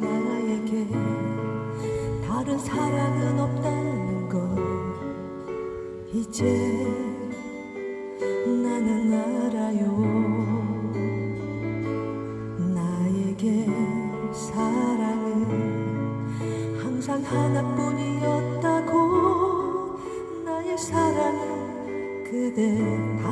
나에게 다른 사랑은 없다는 걸 이제 나는 알아요. 나에게 사랑은 항상 하나뿐이었다고 나의 사랑은 그대 다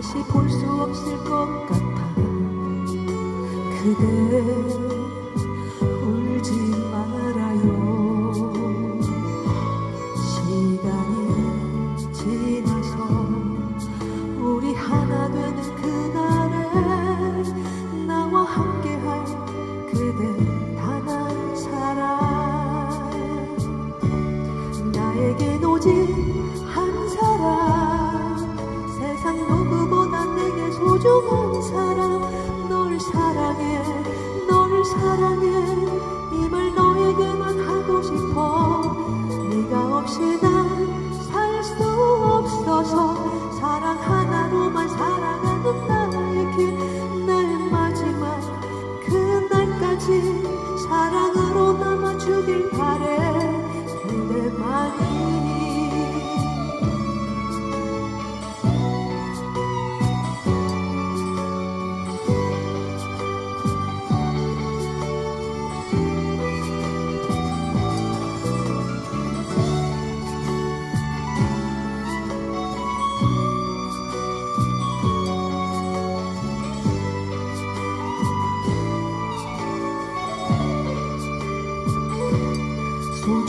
다시 볼 수 없을 것 같아. 그대 소중한 사람 널 사랑해 널 사랑해